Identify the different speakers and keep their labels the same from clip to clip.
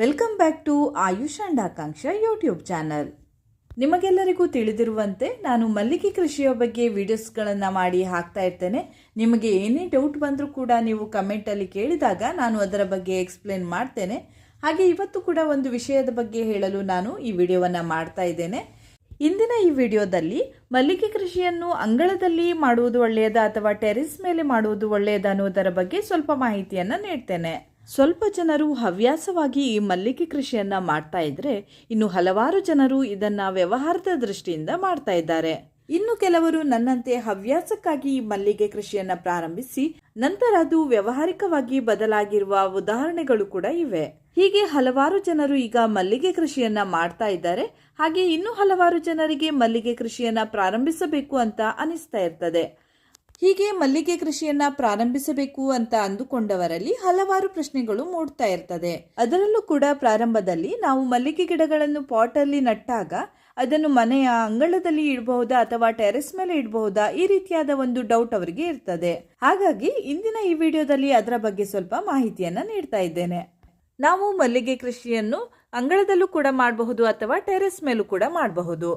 Speaker 1: Welcome back to Ayush and Akanksha YouTube channel. ನಿಮಗೆಲ್ಲರಿಗೂ ತಿಳಿದಿರುವಂತೆ ನಾನು ಮಲ್ಲಿಗೆ ಕೃಷಿಯ ಬಗ್ಗೆ ವಿಡಿಯೋಸ್ಗಳನ್ನು ಮಾಡಿ ಹಾಕ್ತಾ ಇರ್ತೇನೆ. ನಿಮಗೆ ಏನೇ ಡೌಟ್ ಬಂದರೂ ಕೂಡ ನೀವು ಕಮೆಂಟಲ್ಲಿ ಕೇಳಿದಾಗ ನಾನು ಅದರ ಬಗ್ಗೆ ಎಕ್ಸ್ಪ್ಲೇನ್ ಮಾಡ್ತೇನೆ. ಹಾಗೆ ಇವತ್ತು ಕೂಡ ಒಂದು ವಿಷಯದ ಬಗ್ಗೆ ಹೇಳಲು ನಾನು ಈ ವಿಡಿಯೋವನ್ನು ಮಾಡ್ತಾ ಇದ್ದೇನೆ. ಇಂದಿನ ಈ ವಿಡಿಯೋದಲ್ಲಿ ಮಲ್ಲಿಗೆ ಕೃಷಿಯನ್ನು ಅಂಗಳದಲ್ಲಿ ಮಾಡುವುದು ಒಳ್ಳೆಯದ ಅಥವಾ ಟೆರೆಸ್ ಮೇಲೆ ಮಾಡುವುದು ಒಳ್ಳೆಯದ ಅನ್ನೋದರ ಬಗ್ಗೆ ಸ್ವಲ್ಪ ಮಾಹಿತಿಯನ್ನು ನೀಡ್ತೇನೆ. ಸ್ವಲ್ಪ ಜನರು ಹವ್ಯಾಸವಾಗಿ ಈ ಮಲ್ಲಿಗೆ ಕೃಷಿಯನ್ನು ಮಾಡ್ತಾ ಇದ್ರೆ ಇನ್ನು ಹಲವಾರು ಜನರು ಇದನ್ನು ವ್ಯವಹಾರದ ದೃಷ್ಟಿಯಿಂದ ಮಾಡ್ತಾ ಇದ್ದಾರೆ. ಇನ್ನು ಕೆಲವರು ನನ್ನಂತೆ ಹವ್ಯಾಸಕ್ಕಾಗಿ ಈ ಮಲ್ಲಿಗೆ ಕೃಷಿಯನ್ನು ಪ್ರಾರಂಭಿಸಿ ನಂತರ ಅದು ವ್ಯವಹಾರಿಕವಾಗಿ ಬದಲಾಗಿರುವ ಉದಾಹರಣೆಗಳು ಕೂಡ ಇವೆ. ಹೀಗೆ ಹಲವಾರು ಜನರು ಈಗ ಮಲ್ಲಿಗೆ ಕೃಷಿಯನ್ನ ಮಾಡ್ತಾ ಇದ್ದಾರೆ. ಹಾಗೆ ಇನ್ನೂ ಹಲವಾರು ಜನರಿಗೆ ಮಲ್ಲಿಗೆ ಕೃಷಿಯನ್ನ ಪ್ರಾರಂಭಿಸಬೇಕು ಅಂತ ಅನಿಸ್ತಾ ಇರ್ತದೆ. ಹೀಗೆ ಮಲ್ಲಿಗೆ ಕೃಷಿಯನ್ನ ಪ್ರಾರಂಭಿಸಬೇಕು ಅಂತ ಅಂದುಕೊಂಡವರಲ್ಲಿ ಹಲವಾರು ಪ್ರಶ್ನೆಗಳು ಮೂಡ್ತಾ ಇರ್ತದೆ. ಅದರಲ್ಲೂ ಕೂಡ ಪ್ರಾರಂಭದಲ್ಲಿ ನಾವು ಮಲ್ಲಿಗೆ ಗಿಡಗಳನ್ನು ಪಾಟಲ್ಲಿ ನಟ್ಟಾಗ ಅದನ್ನು ಮನೆಯ ಅಂಗಳದಲ್ಲಿ ಇಡಬಹುದಾ ಅಥವಾ ಟೆರೆಸ್ ಮೇಲೆ ಇಡಬಹುದಾ ಈ ರೀತಿಯಾದ ಒಂದು ಡೌಟ್ ಅವರಿಗೆ ಇರ್ತದೆ. ಹಾಗಾಗಿ ಇಂದಿನ ಈ ವಿಡಿಯೋದಲ್ಲಿ ಅದರ ಬಗ್ಗೆ ಸ್ವಲ್ಪ ಮಾಹಿತಿಯನ್ನ ನೀಡ್ತಾ ಇದ್ದೇನೆ. ನಾವು ಮಲ್ಲಿಗೆ ಕೃಷಿಯನ್ನು ಅಂಗಳದಲ್ಲೂ ಕೂಡ ಮಾಡಬಹುದು ಅಥವಾ ಟೆರೆಸ್ ಮೇಲೂ ಕೂಡ ಮಾಡಬಹುದು.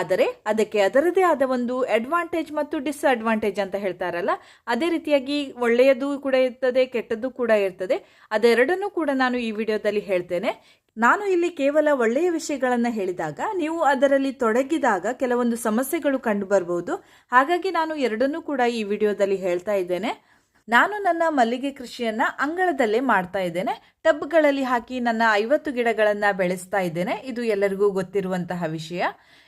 Speaker 1: ಆದರೆ ಅದಕ್ಕೆ ಅದರದೇ ಆದ ಒಂದು ಅಡ್ವಾಂಟೇಜ್ ಮತ್ತು ಡಿಸ್ಅಡ್ವಾಂಟೇಜ್ ಅಂತ ಹೇಳ್ತಾರಲ್ಲ, ಅದೇ ರೀತಿಯಾಗಿ ಒಳ್ಳೆಯದು ಕೂಡ ಇರ್ತದೆ, ಕೆಟ್ಟದ್ದು ಕೂಡ ಇರ್ತದೆ. ಅದೆರಡನ್ನೂ ಕೂಡ ನಾನು ಈ ವಿಡಿಯೋದಲ್ಲಿ ಹೇಳ್ತೇನೆ. ನಾನು ಇಲ್ಲಿ ಕೇವಲ ಒಳ್ಳೆಯ ವಿಷಯಗಳನ್ನು ಹೇಳಿದಾಗ, ನೀವು ಅದರಲ್ಲಿ ತೊಡಗಿದಾಗ ಕೆಲವೊಂದು ಸಮಸ್ಯೆಗಳು ಕಂಡುಬರಬಹುದು ಹಾಗಾಗಿ ನಾನು ಎರಡನ್ನೂ ಕೂಡ ಈ ವಿಡಿಯೋದಲ್ಲಿ ಹೇಳ್ತಾ ಇದ್ದೇನೆ. ನಾನು ನನ್ನ ಮಲ್ಲಿಗೆ ಕೃಷಿಯನ್ನ ಅಂಗಳದಲ್ಲೇ ಮಾಡ್ತಾ ಇದ್ದೇನೆ. ಟಬ್ಗಳಲ್ಲಿ ಹಾಕಿ ನನ್ನ ಐವತ್ತು ಗಿಡಗಳನ್ನ ಬೆಳೆಸ್ತಾ ಇದ್ದೇನೆ. ಇದು ಎಲ್ಲರಿಗೂ ಗೊತ್ತಿರುವಂತಹ ವಿಷಯ.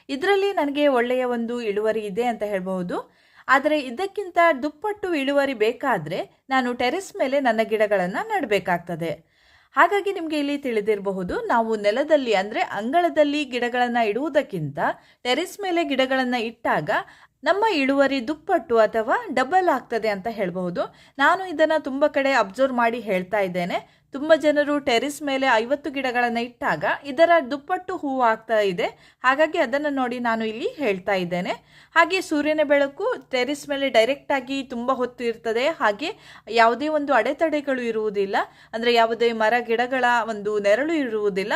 Speaker 1: ಇದರಲ್ಲಿ ನನಗೆ ಒಳ್ಳೆಯ ಒಂದು ಇಳುವರಿ ಇದೆ ಅಂತ ಹೇಳಬಹುದು. ಆದರೆ ಇದಕ್ಕಿಂತ ದುಪ್ಪಟ್ಟು ಇಳುವರಿ ಬೇಕಾದರೆ ನಾನು ಟೆರೆಸ್ ಮೇಲೆ ನನ್ನ ಗಿಡಗಳನ್ನು ನೆಡಬೇಕಾಗ್ತದೆ. ಹಾಗಾಗಿ ನಿಮಗೆ ಇಲ್ಲಿ ತಿಳಿದಿರಬಹುದು, ನಾವು ನೆಲದಲ್ಲಿ ಅಂದರೆ ಅಂಗಳದಲ್ಲಿ ಗಿಡಗಳನ್ನು ಇಡುವುದಕ್ಕಿಂತ ಟೆರೆಸ್ ಮೇಲೆ ಗಿಡಗಳನ್ನು ಇಟ್ಟಾಗ ನಮ್ಮ ಇಳುವರಿ ದುಪ್ಪಟ್ಟು ಅಥವಾ ಡಬಲ್ ಆಗ್ತದೆ ಅಂತ ಹೇಳಬಹುದು. ನಾನು ಇದನ್ನು ತುಂಬ ಕಡೆ ಅಬ್ಸರ್ವ್ ಮಾಡಿ ಹೇಳ್ತಾ ಇದ್ದೇನೆ. ತುಂಬ ಜನರು ಟೆರಿಸ್ ಮೇಲೆ ಐವತ್ತು ಗಿಡಗಳನ್ನು ಇಟ್ಟಾಗ ಇದರ ದುಪ್ಪಟ್ಟು ಹೂವು ಆಗ್ತಾ ಇದೆ. ಹಾಗಾಗಿ ಅದನ್ನು ನೋಡಿ ನಾನು ಇಲ್ಲಿ ಹೇಳ್ತಾ ಇದ್ದೇನೆ. ಹಾಗೆ ಸೂರ್ಯನ ಬೆಳಕು ಟೆರಿಸ್ ಮೇಲೆ ಡೈರೆಕ್ಟ್ ಆಗಿ ತುಂಬ ಹೊತ್ತು ಇರ್ತದೆ. ಹಾಗೆ ಯಾವುದೇ ಒಂದು ಅಡೆತಡೆಗಳು ಇರುವುದಿಲ್ಲ. ಅಂದರೆ ಯಾವುದೇ ಮರ, ಗಿಡಗಳ ಒಂದು ನೆರಳು ಇರುವುದಿಲ್ಲ.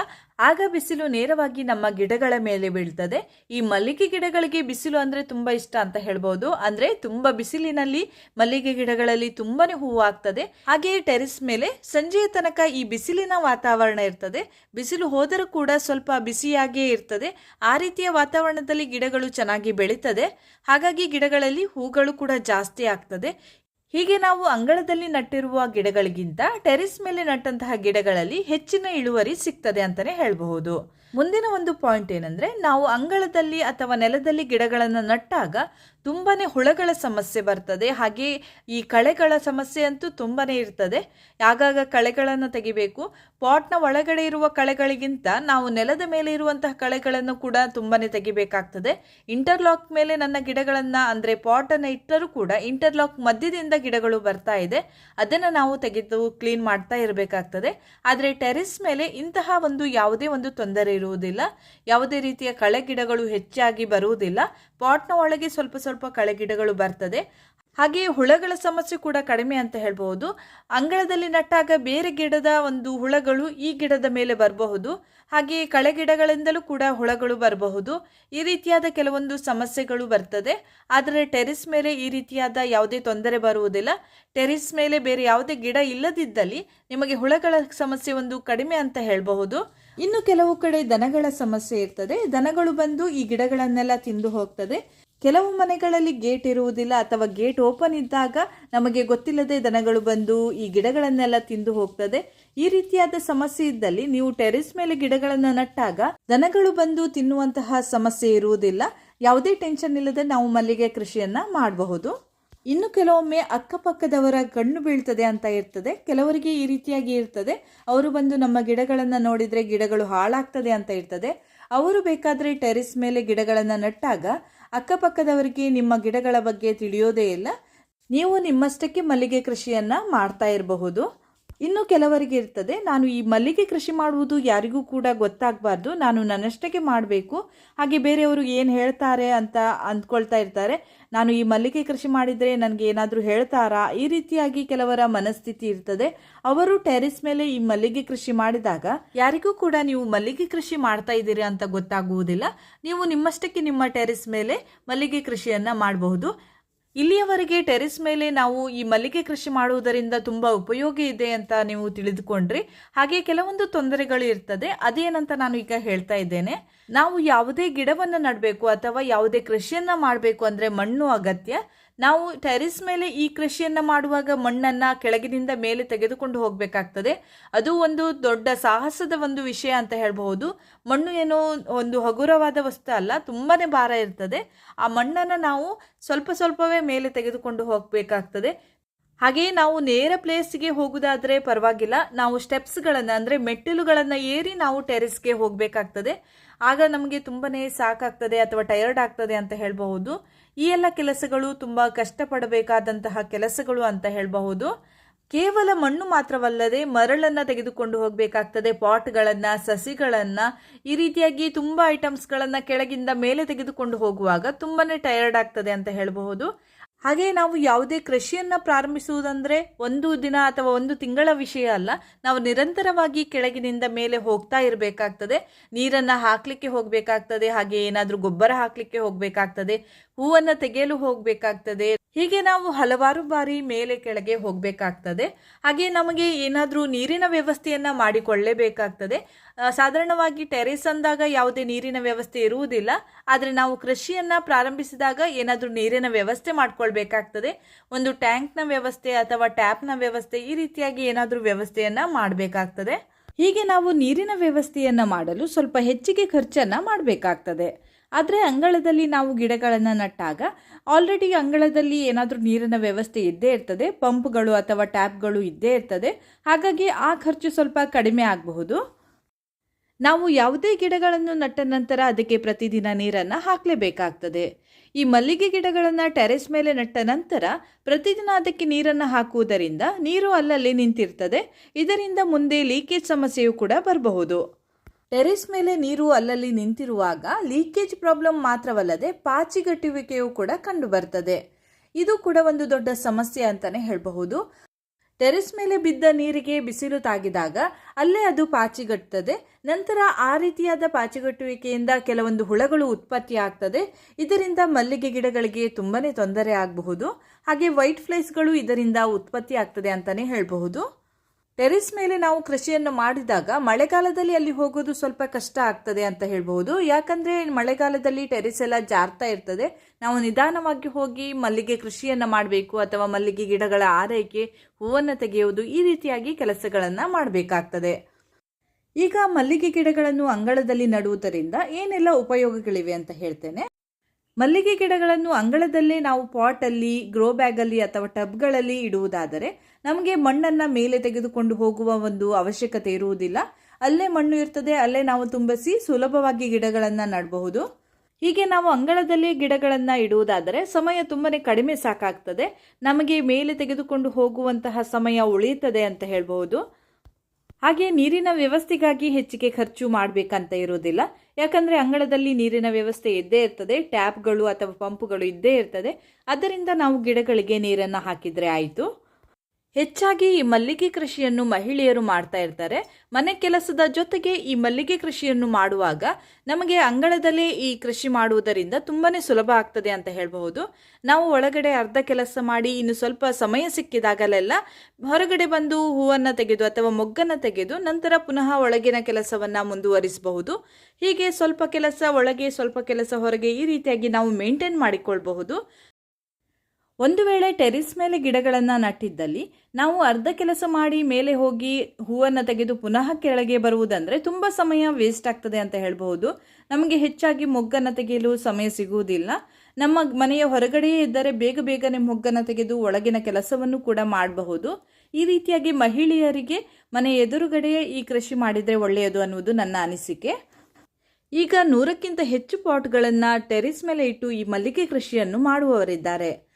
Speaker 1: ಆಗ ಬಿಸಿಲು ನೇರವಾಗಿ ನಮ್ಮ ಗಿಡಗಳ ಮೇಲೆ ಬೀಳ್ತದೆ. ಈ ಮಲ್ಲಿಗೆ ಗಿಡಗಳಿಗೆ ಬಿಸಿಲು ಅಂದರೆ ತುಂಬ ಇಷ್ಟ ಅಂತ ಹೇಳ್ಬೋದು. ಅಂದರೆ ತುಂಬ ಬಿಸಿಲಿನಲ್ಲಿ ಮಲ್ಲಿಗೆ ಗಿಡಗಳಲ್ಲಿ ತುಂಬಾ ಹೂವು ಆಗ್ತದೆ. ಹಾಗೆಯೇ ಟೆರೆಸ್ ಮೇಲೆ ಸಂಜೆಯ ತನಕ ಈ ಬಿಸಿಲಿನ ವಾತಾವರಣ ಇರ್ತದೆ. ಬಿಸಿಲು ಹೋದರೂ ಕೂಡ ಸ್ವಲ್ಪ ಬಿಸಿಯಾಗಿಯೇ ಇರ್ತದೆ. ಆ ರೀತಿಯ ವಾತಾವರಣದಲ್ಲಿ ಗಿಡಗಳು ಚೆನ್ನಾಗಿ ಬೆಳೀತದೆ. ಹಾಗಾಗಿ ಗಿಡಗಳಲ್ಲಿ ಹೂಗಳು ಕೂಡ ಜಾಸ್ತಿ ಆಗ್ತದೆ. ಹೀಗೆ ನಾವು ಅಂಗಳದಲ್ಲಿ ನಟ್ಟಿರುವ ಗಿಡಗಳಿಗಿಂತ ಟೆರಿಸ್ ಮೇಲೆ ನಟ್ಟಂತಹ ಗಿಡಗಳಲ್ಲಿ ಹೆಚ್ಚಿನ ಇಳುವರಿ ಸಿಗ್ತದೆ ಅಂತಲೇ ಹೇಳಬಹುದು. ಮುಂದಿನ ಒಂದು ಪಾಯಿಂಟ್ ಏನಂದ್ರೆ, ನಾವು ಅಂಗಳದಲ್ಲಿ ಅಥವಾ ನೆಲದಲ್ಲಿ ಗಿಡಗಳನ್ನು ನಟ್ಟಾಗ ತುಂಬಾನೇ ಹುಳಗಳ ಸಮಸ್ಯೆ ಬರ್ತದೆ. ಹಾಗೆ ಈ ಕಳೆಗಳ ಸಮಸ್ಯೆ ಅಂತೂ ತುಂಬಾನೇ ಇರ್ತದೆ. ಆಗಾಗ ಕಳೆಗಳನ್ನು ತೆಗಿಬೇಕು. ಪಾಟ್ನ ಒಳಗಡೆ ಇರುವ ಕಳೆಗಳಿಗಿಂತ ನಾವು ನೆಲದ ಮೇಲೆ ಇರುವಂತಹ ಕಳೆಗಳನ್ನು ಕೂಡ ತುಂಬಾನೇ ತೆಗಿಬೇಕಾಗ್ತದೆ. ಇಂಟರ್ಲಾಕ್ ಮೇಲೆ ನನ್ನ ಗಿಡಗಳನ್ನು, ಅಂದರೆ ಪಾಟನ್ನು ಇಟ್ಟರೂ ಕೂಡ ಇಂಟರ್ಲಾಕ್ ಮಧ್ಯದಿಂದ ಗಿಡಗಳು ಬರ್ತಾ ಇದೆ. ಅದನ್ನು ನಾವು ತೆಗೆದು ಕ್ಲೀನ್ ಮಾಡ್ತಾ ಇರಬೇಕಾಗ್ತದೆ. ಆದರೆ ಟೆರೆಸ್ ಮೇಲೆ ಇಂತಹ ಒಂದು ಯಾವುದೇ ಒಂದು ತೊಂದರೆ ಇರುವುದಿಲ್ಲ. ಯಾವುದೇ ರೀತಿಯ ಕಳೆ ಗಿಡಗಳು ಹೆಚ್ಚಾಗಿ ಬರುವುದಿಲ್ಲ. ಪಾಟ್ನ ಒಳಗೆ ಸ್ವಲ್ಪ ಸ್ವಲ್ಪ ಕಳೆ ಗಿಡಗಳು ಬರ್ತದೆ. ಹಾಗೆಯೇ ಹುಳಗಳ ಸಮಸ್ಯೆ ಕೂಡ ಕಡಿಮೆ ಅಂತ ಹೇಳಬಹುದು. ಅಂಗಳದಲ್ಲಿ ನಟ್ಟಾಗ ಬೇರೆ ಗಿಡದ ಒಂದು ಹುಳಗಳು ಈ ಗಿಡದ ಮೇಲೆ ಬರಬಹುದು. ಹಾಗೆಯೇ ಕಳೆ ಗಿಡಗಳಿಂದಲೂ ಕೂಡ ಹುಳಗಳು ಬರಬಹುದು. ಈ ರೀತಿಯಾದ ಕೆಲವೊಂದು ಸಮಸ್ಯೆಗಳು ಬರ್ತದೆ. ಆದರೆ ಟೆರಿಸ್ ಮೇಲೆ ಈ ರೀತಿಯಾದ ಯಾವುದೇ ತೊಂದರೆ ಬರುವುದಿಲ್ಲ. ಟೆರಿಸ್ ಮೇಲೆ ಬೇರೆ ಯಾವುದೇ ಗಿಡ ಇಲ್ಲದಿದ್ದಲ್ಲಿ ನಿಮಗೆ ಹುಳಗಳ ಸಮಸ್ಯೆ ಒಂದು ಕಡಿಮೆ ಅಂತ ಹೇಳಬಹುದು. ಇನ್ನು ಕೆಲವು ಕಡೆ ದನಗಳ ಸಮಸ್ಯೆ ಇರ್ತದೆ. ದನಗಳು ಬಂದು ಈ ಗಿಡಗಳನ್ನೆಲ್ಲ ತಿಂದು ಹೋಗ್ತದೆ. ಕೆಲವು ಮನೆಗಳಲ್ಲಿ ಗೇಟ್ ಇರುವುದಿಲ್ಲ ಅಥವಾ ಗೇಟ್ ಓಪನ್ ಇದ್ದಾಗ ನಮಗೆ ಗೊತ್ತಿಲ್ಲದೆ ದನಗಳು ಬಂದು ಈ ಗಿಡಗಳನ್ನೆಲ್ಲ ತಿಂದು ಹೋಗ್ತದೆ. ಈ ರೀತಿಯಾದ ಸಮಸ್ಯೆ ಇದ್ದಲ್ಲಿ ನೀವು ಟೆರೆಸ್ ಮೇಲೆ ಗಿಡಗಳನ್ನು ನಟ್ಟಾಗ ದನಗಳು ಬಂದು ತಿನ್ನುವಂತಹ ಸಮಸ್ಯೆ ಇರುವುದಿಲ್ಲ. ಯಾವುದೇ ಟೆನ್ಷನ್ ಇಲ್ಲದೆ ನಾವು ಮಲ್ಲಿಗೆ ಕೃಷಿಯನ್ನ ಮಾಡಬಹುದು. ಇನ್ನು ಕೆಲವೊಮ್ಮೆ ಅಕ್ಕಪಕ್ಕದವರ ಕಣ್ಣು ಬೀಳ್ತದೆ ಅಂತ ಇರ್ತದೆ. ಕೆಲವರಿಗೆ ಈ ರೀತಿಯಾಗಿ ಇರ್ತದೆ. ಅವರು ಬಂದು ನಮ್ಮ ಗಿಡಗಳನ್ನು ನೋಡಿದರೆ ಗಿಡಗಳು ಹಾಳಾಗ್ತದೆ ಅಂತ ಇರ್ತದೆ. ಅವರು ಬೇಕಾದರೆ ಟೆರೆಸ್ ಮೇಲೆ ಗಿಡಗಳನ್ನು ನಟ್ಟಾಗ ಅಕ್ಕಪಕ್ಕದವರಿಗೆ ನಿಮ್ಮ ಗಿಡಗಳ ಬಗ್ಗೆ ತಿಳಿಯೋದೇ ಇಲ್ಲ. ನೀವು ನಿಮ್ಮಷ್ಟಕ್ಕೆ ಮಲ್ಲಿಗೆ ಕೃಷಿಯನ್ನು ಮಾಡ್ತಾ ಇರಬಹುದು. ಇನ್ನು ಕೆಲವರಿಗೆ ಇರ್ತದೆ. ನಾನು ಈ ಮಲ್ಲಿಗೆ ಕೃಷಿ ಮಾಡುವುದು ಯಾರಿಗೂ ಕೂಡ ಗೊತ್ತಾಗಬಾರ್ದು. ನಾನು ನನ್ನಷ್ಟಕ್ಕೆ ಮಾಡಬೇಕು. ಹಾಗೆ ಬೇರೆಯವರು ಏನು ಹೇಳ್ತಾರೆ ಅಂತ ಅಂದ್ಕೊಳ್ತಾ ಇರ್ತಾರೆ. ನಾನು ಈ ಮಲ್ಲಿಗೆ ಕೃಷಿ ಮಾಡಿದರೆ ನನಗೆ ಏನಾದರೂ ಹೇಳ್ತಾರಾ? ಈ ರೀತಿಯಾಗಿ ಕೆಲವರ ಮನಸ್ಥಿತಿ ಇರ್ತದೆ. ಅವರು ಟೆರಿಸ್ ಮೇಲೆ ಈ ಮಲ್ಲಿಗೆ ಕೃಷಿ ಮಾಡಿದಾಗ ಯಾರಿಗೂ ಕೂಡ ನೀವು ಮಲ್ಲಿಗೆ ಕೃಷಿ ಮಾಡ್ತಾ ಇದ್ದೀರಿ ಅಂತ ಗೊತ್ತಾಗುವುದಿಲ್ಲ. ನೀವು ನಿಮ್ಮಷ್ಟಕ್ಕೆ ನಿಮ್ಮ ಟೆರಿಸ್ ಮೇಲೆ ಮಲ್ಲಿಗೆ ಕೃಷಿಯನ್ನ ಮಾಡಬಹುದು. ಇಲ್ಲಿಯವರೆಗೆ ಟೆರೆಸ್ ಮೇಲೆ ನಾವು ಈ ಮಲ್ಲಿಗೆ ಕೃಷಿ ಮಾಡುವುದರಿಂದ ತುಂಬ ಉಪಯೋಗ ಇದೆ ಅಂತ ನೀವು ತಿಳಿದುಕೊಂಡ್ರಿ. ಹಾಗೆ ಕೆಲವೊಂದು ತೊಂದರೆಗಳು ಇರ್ತದೆ. ಅದೇನಂತ ನಾನು ಈಗ ಹೇಳ್ತಾ ಇದ್ದೇನೆ. ನಾವು ಯಾವುದೇ ಗಿಡವನ್ನು ನಡಬೇಕು ಅಥವಾ ಯಾವುದೇ ಕೃಷಿಯನ್ನ ಮಾಡಬೇಕು ಅಂದರೆ ಮಣ್ಣು ಅಗತ್ಯ. ನಾವು ಟೆರಿಸ್ ಮೇಲೆ ಈ ಕೃಷಿಯನ್ನು ಮಾಡುವಾಗ ಮಣ್ಣನ್ನ ಕೆಳಗಿನಿಂದ ಮೇಲೆ ತೆಗೆದುಕೊಂಡು ಹೋಗಬೇಕಾಗ್ತದೆ. ಅದು ಒಂದು ದೊಡ್ಡ ಸಾಹಸದ ಒಂದು ವಿಷಯ ಅಂತ ಹೇಳಬಹುದು. ಮಣ್ಣು ಏನೋ ಒಂದು ಹಗುರವಾದ ವಸ್ತು ಅಲ್ಲ, ತುಂಬಾನೇ ಭಾರ ಇರ್ತದೆ. ಆ ಮಣ್ಣನ್ನು ನಾವು ಸ್ವಲ್ಪ ಸ್ವಲ್ಪವೇ ಮೇಲೆ ತೆಗೆದುಕೊಂಡು ಹೋಗಬೇಕಾಗ್ತದೆ. ಹಾಗೆಯೇ ನಾವು ನೇರ ಪ್ಲೇಸ್ಗೆ ಹೋಗುವುದಾದರೆ ಪರವಾಗಿಲ್ಲ. ನಾವು ಸ್ಟೆಪ್ಸ್ಗಳನ್ನು ಅಂದರೆ ಮೆಟ್ಟಿಲುಗಳನ್ನು ಏರಿ ನಾವು ಟೆರೆಸ್ಗೆ ಹೋಗಬೇಕಾಗ್ತದೆ. ಆಗ ನಮಗೆ ತುಂಬನೇ ಸಾಕಾಗ್ತದೆ ಅಥವಾ ಟೈರ್ಡ್ ಆಗ್ತದೆ ಅಂತ ಹೇಳಬಹುದು. ಈ ಎಲ್ಲ ಕೆಲಸಗಳು ತುಂಬ ಕಷ್ಟಪಡಬೇಕಾದಂತಹ ಕೆಲಸಗಳು ಅಂತ ಹೇಳಬಹುದು. ಕೇವಲ ಮಣ್ಣು ಮಾತ್ರವಲ್ಲದೆ ಮರಳನ್ನ ತೆಗೆದುಕೊಂಡು ಹೋಗಬೇಕಾಗ್ತದೆ. ಪಾಟ್ಗಳನ್ನು, ಸಸಿಗಳನ್ನ, ಈ ರೀತಿಯಾಗಿ ತುಂಬಾ ಐಟಮ್ಸ್ಗಳನ್ನು ಕೆಳಗಿಂದ ಮೇಲೆ ತೆಗೆದುಕೊಂಡು ಹೋಗುವಾಗ ತುಂಬಾನೇ ಟಯರ್ಡ್ ಆಗ್ತದೆ ಅಂತ ಹೇಳಬಹುದು. ಹಾಗೆ ನಾವು ಯಾವುದೇ ಕೃಷಿಯನ್ನ ಪ್ರಾರಂಭಿಸುವುದಂದ್ರೆ ಒಂದು ದಿನ ಅಥವಾ ಒಂದು ತಿಂಗಳ ವಿಷಯ ಅಲ್ಲ. ನಾವು ನಿರಂತರವಾಗಿ ಕೆಳಗಿನಿಂದ ಮೇಲೆ ಹೋಗ್ತಾ ಇರಬೇಕಾಗ್ತದೆ. ನೀರನ್ನ ಹಾಕ್ಲಿಕ್ಕೆ ಹೋಗಬೇಕಾಗ್ತದೆ. ಹಾಗೆ ಏನಾದರೂ ಗೊಬ್ಬರ ಹಾಕ್ಲಿಕ್ಕೆ ಹೋಗಬೇಕಾಗ್ತದೆ. ಹೂವನ್ನು ತೆಗೆಯಲು ಹೋಗಬೇಕಾಗ್ತದೆ. ಹೀಗೆ ನಾವು ಹಲವಾರು ಬಾರಿ ಮೇಲೆ ಕೆಳಗೆ ಹೋಗಬೇಕಾಗ್ತದೆ. ಹಾಗೆ ನಮಗೆ ಏನಾದರೂ ನೀರಿನ ವ್ಯವಸ್ಥೆಯನ್ನು ಮಾಡಿಕೊಳ್ಳೇಬೇಕಾಗ್ತದೆ. ಆ, ಸಾಧಾರಣವಾಗಿ ಟೆರೇಸ್ ಅಂದಾಗ ಯಾವುದೇ ನೀರಿನ ವ್ಯವಸ್ಥೆ ಇರುವುದಿಲ್ಲ. ಆದರೆ ನಾವು ಕೃಷಿಯನ್ನು ಪ್ರಾರಂಭಿಸಿದಾಗ ಏನಾದರೂ ನೀರಿನ ವ್ಯವಸ್ಥೆ ಮಾಡಿಕೊಳ್ಬೇಕಾಗ್ತದೆ. ಒಂದು ಟ್ಯಾಂಕ್ನ ವ್ಯವಸ್ಥೆ ಅಥವಾ ಟ್ಯಾಪ್ನ ವ್ಯವಸ್ಥೆ ಈ ರೀತಿಯಾಗಿ ಏನಾದರೂ ವ್ಯವಸ್ಥೆಯನ್ನು ಮಾಡಬೇಕಾಗ್ತದೆ. ಹೀಗೆ ನಾವು ನೀರಿನ ವ್ಯವಸ್ಥೆಯನ್ನು ಮಾಡಲು ಸ್ವಲ್ಪ ಹೆಚ್ಚಿಗೆ ಖರ್ಚನ್ನು ಮಾಡಬೇಕಾಗ್ತದೆ. ಆದರೆ ಅಂಗಳದಲ್ಲಿ ನಾವು ಗಿಡಗಳನ್ನು ನಟ್ಟಾಗ ಆಲ್ರೆಡಿ ಅಂಗಳದಲ್ಲಿ ಏನಾದರೂ ನೀರಿನ ವ್ಯವಸ್ಥೆ ಇದ್ದೇ ಇರ್ತದೆ, ಪಂಪ್ಗಳು ಅಥವಾ ಟ್ಯಾಪ್ಗಳು ಇದ್ದೇ ಇರ್ತದೆ. ಹಾಗಾಗಿ ಆ ಖರ್ಚು ಸ್ವಲ್ಪ ಕಡಿಮೆ ಆಗಬಹುದು. ನಾವು ಯಾವುದೇ ಗಿಡಗಳನ್ನು ನಟ್ಟ ನಂತರ ಅದಕ್ಕೆ ಪ್ರತಿದಿನ ನೀರನ್ನು ಹಾಕಲೇಬೇಕಾಗ್ತದೆ. ಈ ಮಲ್ಲಿಗೆ ಗಿಡಗಳನ್ನು ಟೆರೆಸ್ ಮೇಲೆ ನಟ್ಟ ನಂತರ ಪ್ರತಿದಿನ ಅದಕ್ಕೆ ನೀರನ್ನು ಹಾಕುವುದರಿಂದ ನೀರು ಅಲ್ಲಲ್ಲಿ ನಿಂತಿರ್ತದೆ. ಇದರಿಂದ ಮುಂದೆ ಲೀಕೇಜ್ ಸಮಸ್ಯೆಯೂ ಕೂಡ ಬರಬಹುದು. ಟೆರೆಸ್ ಮೇಲೆ ನೀರು ಅಲ್ಲಲ್ಲಿ ನಿಂತಿರುವಾಗ ಲೀಕೇಜ್ ಪ್ರಾಬ್ಲಮ್ ಮಾತ್ರವಲ್ಲದೆ ಪಾಚಿಗಟ್ಟುವಿಕೆಯೂ ಕೂಡ ಕಂಡುಬರ್ತದೆ. ಇದು ಕೂಡ ಒಂದು ದೊಡ್ಡ ಸಮಸ್ಯೆ ಅಂತಾನೆ ಹೇಳಬಹುದು. ಟೆರೆಸ್ ಮೇಲೆ ಬಿದ್ದ ನೀರಿಗೆ ಬಿಸಿಲು ತಾಗಿದಾಗ ಅಲ್ಲೇ ಅದು ಪಾಚಿಗಟ್ಟುತ್ತದೆ. ನಂತರ ಆ ರೀತಿಯಾದ ಪಾಚಿಗಟ್ಟುವಿಕೆಯಿಂದ ಕೆಲವೊಂದು ಹುಳಗಳು ಉತ್ಪತ್ತಿ ಆಗ್ತದೆ. ಇದರಿಂದ ಮಲ್ಲಿಗೆ ಗಿಡಗಳಿಗೆ ತುಂಬಾನೇ ತೊಂದರೆ ಆಗಬಹುದು. ಹಾಗೆ ವೈಟ್ ಫ್ಲೈಸ್ಗಳು ಇದರಿಂದ ಉತ್ಪತ್ತಿ ಆಗ್ತದೆ ಅಂತಾನೆ ಹೇಳಬಹುದು. ಟೆರೆಸ್ ಮೇಲೆ ನಾವು ಕೃಷಿಯನ್ನು ಮಾಡಿದಾಗ ಮಳೆಗಾಲದಲ್ಲಿ ಅಲ್ಲಿ ಹೋಗೋದು ಸ್ವಲ್ಪ ಕಷ್ಟ ಆಗ್ತದೆ ಅಂತ ಹೇಳ್ಬಹುದು. ಯಾಕಂದ್ರೆ ಮಳೆಗಾಲದಲ್ಲಿ ಟೆರೆಸ್ ಎಲ್ಲ ಜಾರ್ತಾ ಇರ್ತದೆ. ನಾವು ನಿಧಾನವಾಗಿ ಹೋಗಿ ಮಲ್ಲಿಗೆ ಕೃಷಿಯನ್ನು ಮಾಡಬೇಕು ಅಥವಾ ಮಲ್ಲಿಗೆ ಗಿಡಗಳ ಆರೈಕೆ, ಹೂವನ್ನು ತೆಗೆಯುವುದು ಈ ರೀತಿಯಾಗಿ ಕೆಲಸಗಳನ್ನು ಮಾಡಬೇಕಾಗ್ತದೆ. ಈಗ ಮಲ್ಲಿಗೆ ಗಿಡಗಳನ್ನು ಅಂಗಳದಲ್ಲಿ ನಡುವುದರಿಂದ ಏನೆಲ್ಲ ಉಪಯೋಗಗಳಿವೆ ಅಂತ ಹೇಳ್ತೇನೆ. ಮಲ್ಲಿಗೆ ಗಿಡಗಳನ್ನು ಅಂಗಳದಲ್ಲೇ ನಾವು ಪಾಟಲ್ಲಿ, ಗ್ರೋ ಬ್ಯಾಗಲ್ಲಿ ಅಥವಾ ಟಬ್ಗಳಲ್ಲಿ ಇಡುವುದಾದರೆ ನಮಗೆ ಮಣ್ಣನ್ನು ಮೇಲೆ ತೆಗೆದುಕೊಂಡು ಹೋಗುವ ಒಂದು ಅವಶ್ಯಕತೆ ಇರುವುದಿಲ್ಲ. ಅಲ್ಲೇ ಮಣ್ಣು ಇರ್ತದೆ, ಅಲ್ಲೇ ನಾವು ತುಂಬಿಸಿ ಸುಲಭವಾಗಿ ಗಿಡಗಳನ್ನು ನೆಡಬಹುದು. ಹೀಗೆ ನಾವು ಅಂಗಳದಲ್ಲಿ ಗಿಡಗಳನ್ನು ಇಡುವುದಾದರೆ ಸಮಯ ತುಂಬಾ ಕಡಿಮೆ ಸಾಕಾಗ್ತದೆ. ನಮಗೆ ಮೇಲೆ ತೆಗೆದುಕೊಂಡು ಹೋಗುವಂತಹ ಸಮಯ ಉಳಿಯುತ್ತದೆ ಅಂತ ಹೇಳಬಹುದು. ಹಾಗೆ ನೀರಿನ ವ್ಯವಸ್ಥೆಗಾಗಿ ಹೆಚ್ಚಿಗೆ ಖರ್ಚು ಮಾಡಬೇಕಂತ ಇರೋದಿಲ್ಲ ಯಾಕಂದ್ರೆ ಅಂಗಳದಲ್ಲಿ ನೀರಿನ ವ್ಯವಸ್ಥೆ ಇದ್ದೇ ಇರ್ತದೆ, ಟ್ಯಾಪ್ಗಳು ಅಥವಾ ಪಂಪ್ಗಳು ಇದ್ದೇ ಇರ್ತದೆ. ಅದರಿಂದ ನಾವು ಗಿಡಗಳಿಗೆ ನೀರನ್ನು ಹಾಕಿದ್ರೆ ಆಯಿತು. ಹೆಚ್ಚಾಗಿ ಈ ಮಲ್ಲಿಗೆ ಕೃಷಿಯನ್ನು ಮಹಿಳೆಯರು ಮಾಡ್ತಾ ಇರ್ತಾರೆ. ಮನೆ ಕೆಲಸದ ಜೊತೆಗೆ ಈ ಮಲ್ಲಿಗೆ ಕೃಷಿಯನ್ನು ಮಾಡುವಾಗ ನಮಗೆ ಅಂಗಳದಲ್ಲೇ ಈ ಕೃಷಿ ಮಾಡುವುದರಿಂದ ತುಂಬಾ ಸುಲಭ ಆಗ್ತದೆ ಅಂತ ಹೇಳಬಹುದು. ನಾವು ಒಳಗಡೆ ಅರ್ಧ ಕೆಲಸ ಮಾಡಿ ಇನ್ನು ಸ್ವಲ್ಪ ಸಮಯ ಸಿಕ್ಕಿದಾಗಲೆಲ್ಲ ಹೊರಗಡೆ ಬಂದು ಹೂವನ್ನು ತೆಗೆದು ಅಥವಾ ಮೊಗ್ಗನ್ನು ತೆಗೆದು ನಂತರ ಪುನಃ ಒಳಗಿನ ಕೆಲಸವನ್ನು ಮುಂದುವರಿಸಬಹುದು. ಹೀಗೆ ಸ್ವಲ್ಪ ಕೆಲಸ ಒಳಗೆ ಸ್ವಲ್ಪ ಕೆಲಸ ಹೊರಗೆ ಈ ರೀತಿಯಾಗಿ ನಾವು ಮೇಂಟೈನ್ ಮಾಡಿಕೊಳ್ಬಹುದು. ಒಂದು ವೇಳೆ ಟೆರಿಸ್ ಮೇಲೆ ಗಿಡಗಳನ್ನು ನಟ್ಟಿದ್ದಲ್ಲಿ ನಾವು ಅರ್ಧ ಕೆಲಸ ಮಾಡಿ ಮೇಲೆ ಹೋಗಿ ಹೂವನ್ನು ತೆಗೆದು ಪುನಃ ಕೆಳಗೆ ಬರುವುದಂದ್ರೆ ತುಂಬ ಸಮಯ ವೇಸ್ಟ್ ಆಗ್ತದೆ ಅಂತ ಹೇಳಬಹುದು. ನಮಗೆ ಹೆಚ್ಚಾಗಿ ಮೊಗ್ಗನ್ನು ತೆಗೆಯಲು ಸಮಯ ಸಿಗುವುದಿಲ್ಲ. ನಮ್ಮ ಮನೆಯ ಹೊರಗಡೆಯೇ ಇದ್ದರೆ ಬೇಗ ಬೇಗನೆ ಮೊಗ್ಗನ್ನು ತೆಗೆದು ಒಳಗಿನ ಕೆಲಸವನ್ನು ಕೂಡ ಮಾಡಬಹುದು. ಈ ರೀತಿಯಾಗಿ ಮಹಿಳೆಯರಿಗೆ ಮನೆ ಎದುರುಗಡೆಯೇ ಈ ಕೃಷಿ ಮಾಡಿದರೆ ಒಳ್ಳೆಯದು ಅನ್ನುವುದು ನನ್ನ ಅನಿಸಿಕೆ. ಈಗ ನೂರಕ್ಕಿಂತ ಹೆಚ್ಚು ಪಾಟ್ಗಳನ್ನು ಟೆರಿಸ್ ಮೇಲೆ ಇಟ್ಟು ಈ ಮಲ್ಲಿಗೆ ಕೃಷಿಯನ್ನು ಮಾಡುವವರಿದ್ದಾರೆ.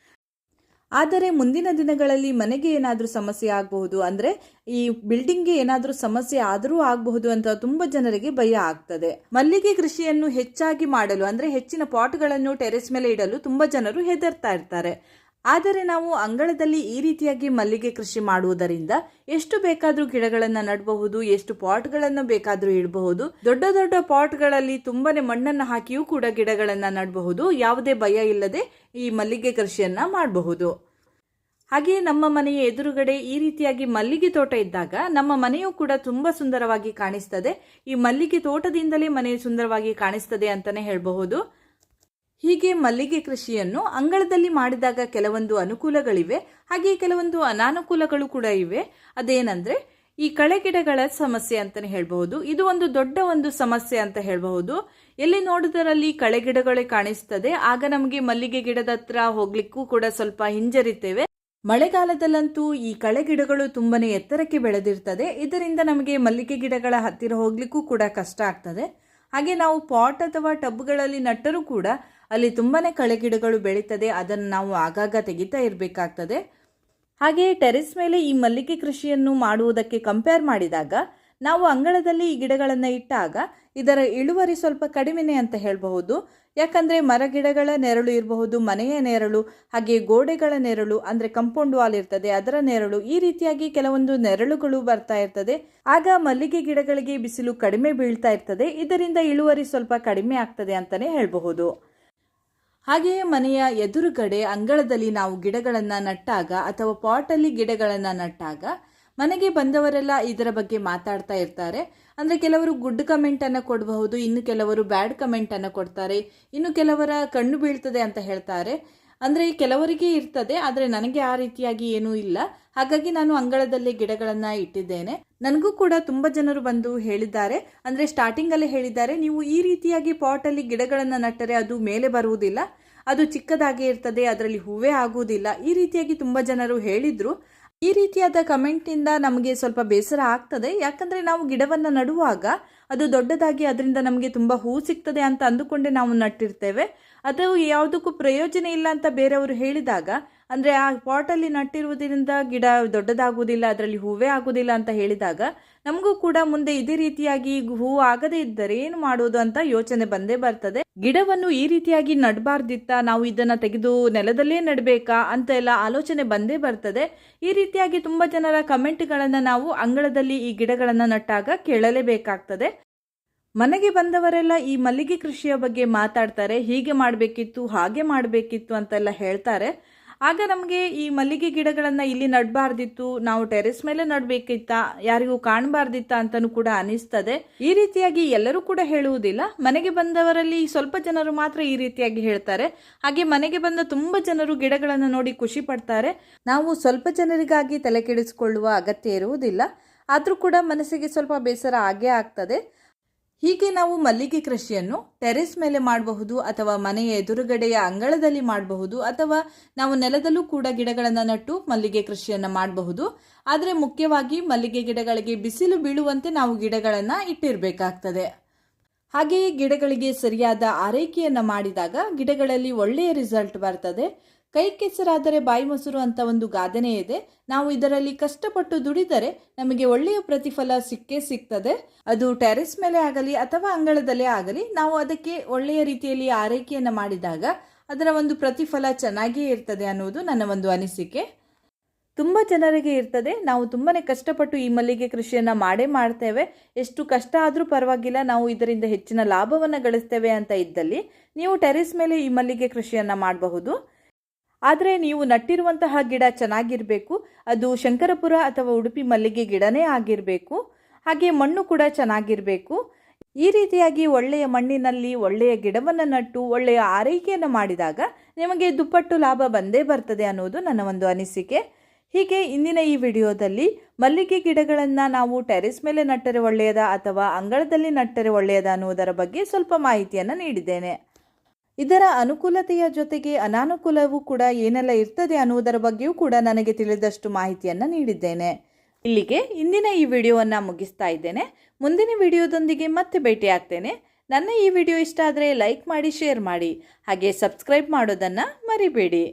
Speaker 1: ಆದರೆ ಮುಂದಿನ ದಿನಗಳಲ್ಲಿ ಮನೆಗೆ ಏನಾದರೂ ಸಮಸ್ಯೆ ಆಗಬಹುದು ಅಂದರೆ ಈ ಬಿಲ್ಡಿಂಗ್ಗೆ ಏನಾದರೂ ಸಮಸ್ಯೆ ಆದರೂ ಆಗಬಹುದು ಅಂತ ತುಂಬ ಜನರಿಗೆ ಭಯ ಆಗ್ತದೆ. ಮಲ್ಲಿಗೆ ಕೃಷಿಯನ್ನು ಹೆಚ್ಚಾಗಿ ಮಾಡಲು ಅಂದರೆ ಹೆಚ್ಚಿನ ಪಾಟ್ಗಳನ್ನು ಟೆರೆಸ್ ಮೇಲೆ ಇಡಲು ತುಂಬ ಜನರು ಹೆದರ್ತಾ ಇರ್ತಾರೆ. ಆದರೆ ನಾವು ಅಂಗಳದಲ್ಲಿ ಈ ರೀತಿಯಾಗಿ ಮಲ್ಲಿಗೆ ಕೃಷಿ ಮಾಡುವುದರಿಂದ ಎಷ್ಟು ಬೇಕಾದರೂ ಗಿಡಗಳನ್ನು ನಡಬಹುದು, ಎಷ್ಟು ಪಾಟ್ಗಳನ್ನು ಬೇಕಾದರೂ ಇಡಬಹುದು, ದೊಡ್ಡ ದೊಡ್ಡ ಪಾಟ್ಗಳಲ್ಲಿ ತುಂಬಾನೇ ಮಣ್ಣನ್ನು ಹಾಕಿಯೂ ಕೂಡ ಗಿಡಗಳನ್ನು ನಡಬಹುದು, ಯಾವುದೇ ಭಯ ಇಲ್ಲದೆ ಈ ಮಲ್ಲಿಗೆ ಕೃಷಿಯನ್ನ ಮಾಡಬಹುದು. ಹಾಗೆಯೇ ನಮ್ಮ ಮನೆಯ ಎದುರುಗಡೆ ಈ ರೀತಿಯಾಗಿ ಮಲ್ಲಿಗೆ ತೋಟ ಇದ್ದಾಗ ನಮ್ಮ ಮನೆಯೂ ಕೂಡ ತುಂಬಾ ಸುಂದರವಾಗಿ ಕಾಣಿಸ್ತದೆ. ಈ ಮಲ್ಲಿಗೆ ತೋಟದಿಂದಲೇ ಮನೆ ಸುಂದರವಾಗಿ ಕಾಣಿಸ್ತದೆ ಅಂತಾನೆ ಹೇಳಬಹುದು. ಹೀಗೆ ಮಲ್ಲಿಗೆ ಕೃಷಿಯನ್ನು ಅಂಗಳದಲ್ಲಿ ಮಾಡಿದಾಗ ಕೆಲವೊಂದು ಅನುಕೂಲಗಳಿವೆ ಹಾಗೆ ಕೆಲವೊಂದು ಅನಾನುಕೂಲಗಳು ಕೂಡ ಇವೆ. ಅದೇನಂದ್ರೆ, ಈ ಕಳೆ ಗಿಡಗಳ ಸಮಸ್ಯೆ ಅಂತಾನೆ ಹೇಳಬಹುದು. ಇದು ಒಂದು ದೊಡ್ಡ ಒಂದು ಸಮಸ್ಯೆ ಅಂತ ಹೇಳಬಹುದು. ಎಲ್ಲಿ ನೋಡಿದರಲ್ಲಿ ಕಳೆಗಿಡಗಳೇ ಕಾಣಿಸ್ತದೆ, ಆಗ ನಮಗೆ ಮಲ್ಲಿಗೆ ಗಿಡದ ಹತ್ರ ಹೋಗ್ಲಿಕ್ಕೂ ಕೂಡ ಸ್ವಲ್ಪ ಹಿಂಜರಿತೇವೆ. ಮಳೆಗಾಲದಲ್ಲಂತೂ ಈ ಕಳೆ ಗಿಡಗಳು ತುಂಬಾನೇ ಎತ್ತರಕ್ಕೆ ಬೆಳೆದಿರ್ತದೆ. ಇದರಿಂದ ನಮಗೆ ಮಲ್ಲಿಗೆ ಗಿಡಗಳ ಹತ್ತಿರ ಹೋಗ್ಲಿಕ್ಕೂ ಕೂಡ ಕಷ್ಟ ಆಗ್ತದೆ. ಹಾಗೆ ನಾವು ಪಾಟ್ ಅಥವಾ ಟಬ್ಗಳಲ್ಲಿ ನಟ್ಟರೂ ಕೂಡ ಅಲ್ಲಿ ತುಂಬಾ ಕಳೆ ಗಿಡಗಳು ಬೆಳೀತದೆ, ಅದನ್ನು ನಾವು ಆಗಾಗ ತೆಗಿತಾ ಇರಬೇಕಾಗ್ತದೆ. ಹಾಗೆಯೇ ಟೆರೆಸ್ ಮೇಲೆ ಈ ಮಲ್ಲಿಗೆ ಕೃಷಿಯನ್ನು ಮಾಡುವುದಕ್ಕೆ ಕಂಪೇರ್ ಮಾಡಿದಾಗ, ನಾವು ಅಂಗಳದಲ್ಲಿ ಈ ಗಿಡಗಳನ್ನು ಇಟ್ಟಾಗ ಇದರ ಇಳುವರಿ ಸ್ವಲ್ಪ ಕಡಿಮೆನೆ ಅಂತ ಹೇಳಬಹುದು. ಯಾಕಂದರೆ ಮರ ಗಿಡಗಳ ನೆರಳು ಇರಬಹುದು, ಮನೆಯ ನೆರಳು, ಹಾಗೆ ಗೋಡೆಗಳ ನೆರಳು, ಅಂದರೆ ಕಂಪೌಂಡ್ ವಾಲ್ ಇರ್ತದೆ, ಅದರ ನೆರಳು, ಈ ರೀತಿಯಾಗಿ ಕೆಲವೊಂದು ನೆರಳುಗಳು ಬರ್ತಾ ಇರ್ತದೆ. ಆಗ ಮಲ್ಲಿಗೆ ಗಿಡಗಳಿಗೆ ಬಿಸಿಲು ಕಡಿಮೆ ಬೀಳ್ತಾ ಇರ್ತದೆ, ಇದರಿಂದ ಇಳುವರಿ ಸ್ವಲ್ಪ ಕಡಿಮೆ ಆಗ್ತದೆ ಅಂತಲೇ ಹೇಳಬಹುದು. ಹಾಗೆಯೇ ಮನೆಯ ಎದುರುಗಡೆ ಅಂಗಳದಲ್ಲಿ ನಾವು ಗಿಡಗಳನ್ನು ನಟ್ಟಾಗ ಅಥವಾ ಪಾಟಲ್ಲಿ ಗಿಡಗಳನ್ನು ನಟ್ಟಾಗ ಮನೆಗೆ ಬಂದವರೆಲ್ಲ ಇದರ ಬಗ್ಗೆ ಮಾತಾಡ್ತಾ ಇರ್ತಾರೆ. ಅಂದರೆ ಕೆಲವರು ಗುಡ್ ಕಮೆಂಟನ್ನು ಕೊಡಬಹುದು, ಇನ್ನು ಕೆಲವರು ಬ್ಯಾಡ್ ಕಮೆಂಟನ್ನು ಕೊಡ್ತಾರೆ, ಇನ್ನು ಕೆಲವರ ಕಣ್ಣು ಬೀಳ್ತದೆ ಅಂತ ಹೇಳ್ತಾರೆ. ಅಂದರೆ ಕೆಲವರಿಗೆ ಇರ್ತದೆ, ಆದರೆ ನನಗೆ ಆ ರೀತಿಯಾಗಿ ಏನೂ ಇಲ್ಲ. ಹಾಗಾಗಿ ನಾನು ಅಂಗಳದಲ್ಲಿ ಗಿಡಗಳನ್ನು ಇಟ್ಟಿದ್ದೇನೆ. ನನಗೂ ಕೂಡ ತುಂಬ ಜನರು ಬಂದು ಹೇಳಿದ್ದಾರೆ. ಅಂದರೆ ಸ್ಟಾರ್ಟಿಂಗಲ್ಲೇ ಹೇಳಿದ್ದಾರೆ. ನೀವು ಈ ರೀತಿಯಾಗಿ ಪಾಟಲ್ಲಿ ಗಿಡಗಳನ್ನು ನಟ್ಟರೆ ಅದು ಮೇಲೆ ಬರುವುದಿಲ್ಲ. ಅದು ಚಿಕ್ಕದಾಗಿ ಇರ್ತದೆ, ಅದರಲ್ಲಿ ಹೂವೇ ಆಗುವುದಿಲ್ಲ. ಈ ರೀತಿಯಾಗಿ ತುಂಬ ಜನರು ಹೇಳಿದ್ರು. ಈ ರೀತಿಯಾದ ಕಮೆಂಟಿಂದ ನಮಗೆ ಸ್ವಲ್ಪ ಬೇಸರ ಆಗ್ತದೆ. ಯಾಕಂದರೆ ನಾವು ಗಿಡವನ್ನು ನಡುವಾಗ ಅದು ದೊಡ್ಡದಾಗಿ ಅದರಿಂದ ನಮಗೆ ತುಂಬ ಹೂ ಸಿಗ್ತದೆ ಅಂತ ಅಂದುಕೊಂಡೆ ನಾವು ನಟ್ಟಿರ್ತೇವೆ. ಅದು ಯಾವುದಕ್ಕೂ ಪ್ರಯೋಜನ ಇಲ್ಲ ಅಂತ ಬೇರೆಯವರು ಹೇಳಿದಾಗ ಅಂದರೆ ಆ ಪಾಟಲ್ಲಿ ನಟ್ಟಿರುವುದರಿಂದ ಗಿಡ ದೊಡ್ಡದಾಗುವುದಿಲ್ಲ, ಅದರಲ್ಲಿ ಹೂವೇ ಆಗುವುದಿಲ್ಲ ಅಂತ ಹೇಳಿದಾಗ ನಮಗೂ ಕೂಡ ಮುಂದೆ ಇದೇ ರೀತಿಯಾಗಿ ಹೂ ಆಗದೇ ಇದ್ದರೆ ಏನು ಮಾಡುವುದು ಅಂತ ಯೋಚನೆ ಬಂದೇ ಬರ್ತದೆ. ಗಿಡವನ್ನು ಈ ರೀತಿಯಾಗಿ ನಡಬಾರ್ದಿತ್ತ, ನಾವು ಇದನ್ನ ತೆಗೆದು ನೆಲದಲ್ಲೇ ನಡಬೇಕಾ ಅಂತ ಎಲ್ಲ ಆಲೋಚನೆ ಬಂದೇ ಬರ್ತದೆ. ಈ ರೀತಿಯಾಗಿ ತುಂಬಾ ಜನರ ಕಮೆಂಟ್ಗಳನ್ನು ನಾವು ಅಂಗಳದಲ್ಲಿ ಈ ಗಿಡಗಳನ್ನು ನಟ್ಟಾಗ ಕೇಳಲೇಬೇಕಾಗ್ತದೆ. ಮನೆಗೆ ಬಂದವರೆಲ್ಲ ಈ ಮಲ್ಲಿಗೆ ಕೃಷಿಯ ಬಗ್ಗೆ ಮಾತಾಡ್ತಾರೆ, ಹೀಗೆ ಮಾಡಬೇಕಿತ್ತು, ಹಾಗೆ ಮಾಡಬೇಕಿತ್ತು ಅಂತೆಲ್ಲ ಹೇಳ್ತಾರೆ. ಆಗ ನಮಗೆ ಈ ಮಲ್ಲಿಗೆ ಗಿಡಗಳನ್ನು ಇಲ್ಲಿ ನಡಬಾರ್ದಿತ್ತು, ನಾವು ಟೆರೆಸ್ ಮೇಲೆ ನಡಬೇಕಿತ್ತ, ಯಾರಿಗೂ ಕಾಣಬಾರ್ದಿತ್ತ ಅಂತಲೂ ಕೂಡ ಅನಿಸ್ತದೆ. ಈ ರೀತಿಯಾಗಿ ಎಲ್ಲರೂ ಕೂಡ ಹೇಳುವುದಿಲ್ಲ. ಮನೆಗೆ ಬಂದವರಲ್ಲಿ ಸ್ವಲ್ಪ ಜನರು ಮಾತ್ರ ಈ ರೀತಿಯಾಗಿ ಹೇಳ್ತಾರೆ. ಹಾಗೆ ಮನೆಗೆ ಬಂದ ತುಂಬ ಜನರು ಗಿಡಗಳನ್ನು ನೋಡಿ ಖುಷಿ ಪಡ್ತಾರೆ. ನಾವು ಸ್ವಲ್ಪ ಜನರಿಗಾಗಿ ತಲೆ ಕೆಡಿಸಿಕೊಳ್ಳುವ ಅಗತ್ಯ ಇರುವುದಿಲ್ಲ. ಆದರೂ ಕೂಡ ಮನಸ್ಸಿಗೆ ಸ್ವಲ್ಪ ಬೇಸರ ಆಗೇ ಆಗ್ತದೆ. ಹೀಗೆ ನಾವು ಮಲ್ಲಿಗೆ ಕೃಷಿಯನ್ನು ಟೆರೆಸ್ ಮೇಲೆ ಮಾಡಬಹುದು ಅಥವಾ ಮನೆಯ ಎದುರುಗಡೆಯ ಅಂಗಳದಲ್ಲಿ ಮಾಡಬಹುದು ಅಥವಾ ನಾವು ನೆಲದಲ್ಲೂ ಕೂಡ ಗಿಡಗಳನ್ನು ನಟ್ಟು ಮಲ್ಲಿಗೆ ಕೃಷಿಯನ್ನು ಮಾಡಬಹುದು. ಆದರೆ ಮುಖ್ಯವಾಗಿ ಮಲ್ಲಿಗೆ ಗಿಡಗಳಿಗೆ ಬಿಸಿಲು ಬೀಳುವಂತೆ ನಾವು ಗಿಡಗಳನ್ನು ಇಟ್ಟಿರಬೇಕಾಗ್ತದೆ. ಹಾಗೆಯೇ ಗಿಡಗಳಿಗೆ ಸರಿಯಾದ ಆರೈಕೆಯನ್ನು ಮಾಡಿದಾಗ ಗಿಡಗಳಲ್ಲಿ ಒಳ್ಳೆಯ ರಿಸಲ್ಟ್ ಬರ್ತದೆ. ಕೈ ಕೆಸರಾದರೆ ಬಾಯಿ ಮೊಸರು ಅಂತ ಒಂದು ಗಾದೆನೇ ಇದೆ. ನಾವು ಇದರಲ್ಲಿ ಕಷ್ಟಪಟ್ಟು ದುಡಿದರೆ ನಮಗೆ ಒಳ್ಳೆಯ ಪ್ರತಿಫಲ ಸಿಕ್ಕೇ ಸಿಗ್ತದೆ. ಅದು ಟೆರೆಸ್ ಮೇಲೆ ಆಗಲಿ ಅಥವಾ ಅಂಗಳದಲ್ಲೇ ಆಗಲಿ, ನಾವು ಅದಕ್ಕೆ ಒಳ್ಳೆಯ ರೀತಿಯಲ್ಲಿ ಆರೈಕೆಯನ್ನು ಮಾಡಿದಾಗ ಅದರ ಒಂದು ಪ್ರತಿಫಲ ಚೆನ್ನಾಗಿಯೇ ಇರ್ತದೆ ಅನ್ನೋದು ನನ್ನ ಒಂದು ಅನಿಸಿಕೆ. ತುಂಬ ಜನರಿಗೆ ಇರ್ತದೆ. ನಾವು ತುಂಬಾ ಕಷ್ಟಪಟ್ಟು ಈ ಮಲ್ಲಿಗೆ ಕೃಷಿಯನ್ನು ಮಾಡೇ ಮಾಡ್ತೇವೆ. ಎಷ್ಟು ಕಷ್ಟ ಆದರೂ ಪರವಾಗಿಲ್ಲ, ನಾವು ಇದರಿಂದ ಹೆಚ್ಚಿನ ಲಾಭವನ್ನು ಗಳಿಸ್ತೇವೆ ಅಂತ ಇದ್ದಲ್ಲಿ ನೀವು ಟೆರೆಸ್ ಮೇಲೆ ಈ ಮಲ್ಲಿಗೆ ಕೃಷಿಯನ್ನು ಮಾಡಬಹುದು. ಆದರೆ ನೀವು ನಟ್ಟಿರುವಂತಹ ಗಿಡ ಚೆನ್ನಾಗಿರಬೇಕು. ಅದು ಶಂಕರಪುರ ಅಥವಾ ಉಡುಪಿ ಮಲ್ಲಿಗೆ ಗಿಡನೇ ಆಗಿರಬೇಕು. ಹಾಗೆ ಮಣ್ಣು ಕೂಡ ಚೆನ್ನಾಗಿರಬೇಕು. ಈ ರೀತಿಯಾಗಿ ಒಳ್ಳೆಯ ಮಣ್ಣಿನಲ್ಲಿ ಒಳ್ಳೆಯ ಗಿಡವನ್ನು ನಟ್ಟು ಒಳ್ಳೆಯ ಆರೈಕೆಯನ್ನು ಮಾಡಿದಾಗ ನಿಮಗೆ ದುಪ್ಪಟ್ಟು ಲಾಭ ಬಂದೇ ಬರ್ತದೆ ಅನ್ನೋದು ನನ್ನ ಒಂದು ಅನಿಸಿಕೆ. ಹೀಗೆ ಇಂದಿನ ಈ ವಿಡಿಯೋದಲ್ಲಿ ಮಲ್ಲಿಗೆ ಗಿಡಗಳನ್ನು ನಾವು ಟೆರೆಸ್ ಮೇಲೆ ನಟ್ಟರೆ ಒಳ್ಳೆಯದ ಅಥವಾ ಅಂಗಳದಲ್ಲಿ ನಟ್ಟರೆ ಒಳ್ಳೆಯದ ಅನ್ನುವುದರ ಬಗ್ಗೆ ಸ್ವಲ್ಪ ಮಾಹಿತಿಯನ್ನು ನೀಡಿದ್ದೇನೆ. ಇದರ ಅನುಕೂಲತೆಯ ಜೊತೆಗೆ ಅನಾನುಕೂಲವೂ ಕೂಡ ಏನೆಲ್ಲ ಇರ್ತದೆ ಅನ್ನುವುದರ ಬಗ್ಗೆಯೂ ಕೂಡ ನನಗೆ ತಿಳಿದಷ್ಟು ಮಾಹಿತಿಯನ್ನು ನೀಡಿದ್ದೇನೆ. ಇಲ್ಲಿಗೆ ಇಂದಿನ ಈ ವಿಡಿಯೋವನ್ನು ಮುಗಿಸ್ತಾ ಇದ್ದೇನೆ. ಮುಂದಿನ ವಿಡಿಯೋದೊಂದಿಗೆ ಮತ್ತೆ ಭೇಟಿಯಾಗ್ತೇನೆ. ನನ್ನ ಈ ವಿಡಿಯೋ ಇಷ್ಟ ಆದರೆ ಲೈಕ್ ಮಾಡಿ, ಶೇರ್ ಮಾಡಿ. ಹಾಗೆ ಸಬ್ಸ್ಕ್ರೈಬ್ ಮಾಡೋದನ್ನು ಮರಿಬೇಡಿ.